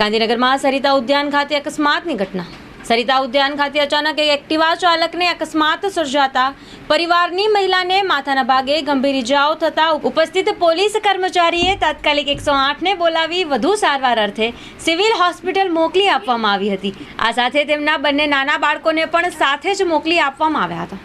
ગાંધીનગરમાં સરિતા ઉદ્યાન ખાતે અકસ્માતની ઘટના. સરિતા ઉદ્યાન ખાતે અચાનક એક એક્ટિવા ચાલકને અકસ્માત સર્જાતા પરિવારની મહિલાને માથાના ભાગે ગંભીર ઇજાઓ થતા ઉપસ્થિત પોલીસ કર્મચારીએ તાત્કાલિક એકસો આઠને બોલાવી વધુ સારવાર અર્થે સિવિલ હોસ્પિટલ મોકલી આપવામાં આવી હતી. આ સાથે તેમના બંને નાના બાળકોને પણ સાથે જ મોકલી આપવામાં આવ્યા હતા.